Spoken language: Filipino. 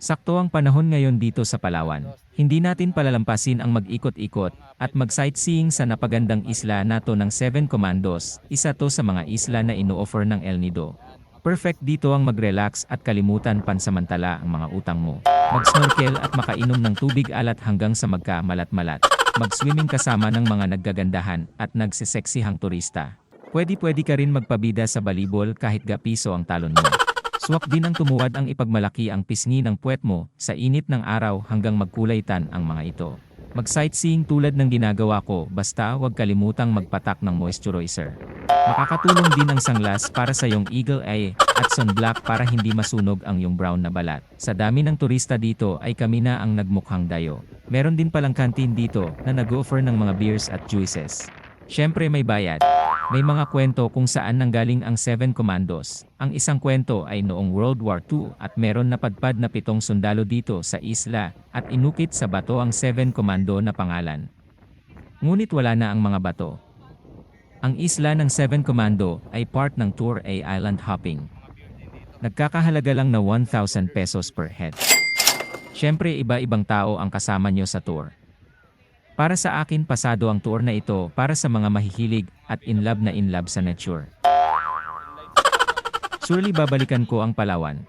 Sakto ang panahon ngayon dito sa Palawan. Hindi natin palalampasin ang mag-ikot-ikot at mag-sightseeing sa napagandang isla nato ng Seven Commandos, isa to sa mga isla na ino-offer ng El Nido. Perfect dito ang mag-relax at kalimutan pansamantala ang mga utang mo. Mag-snorkel at makainom ng tubig alat hanggang sa magkamalat-malat. Mag-swimming kasama ng mga naggagandahan at nagsiseksihang turista. Pwede-pwede ka rin magpabida sa balibol kahit gapiso ang talon mo. Swak din ang tumuwad ang ipagmalaki ang pisngi ng puwet mo sa init ng araw hanggang magkulaytan ang mga ito. Mag-sightseeing tulad ng ginagawa ko basta huwag kalimutang magpatak ng moisturizer. Makakatulong din ang sanglas para sa iyong eagle eye at sunblock para hindi masunog ang iyong brown na balat. Sa dami ng turista dito ay kami na ang nagmukhang dayo. Meron din palang kantin dito na nag-offer ng mga beers at juices. Siyempre may bayad. May mga kwento kung saan nanggaling ang Seven Commandos. Ang isang kwento ay noong World War II at meron napadpad na pitong sundalo dito sa isla at inukit sa bato ang Seven Commando na pangalan. Ngunit wala na ang mga bato. Ang isla ng Seven Commando ay part ng Tour A Island Hopping. Nagkakahalaga lang na 1,000 pesos per head. Siyempre iba-ibang tao ang kasama nyo sa tour. Para sa akin pasado ang tour na ito para sa mga mahihilig at in love na in love sa nature. Surely babalikan ko ang Palawan.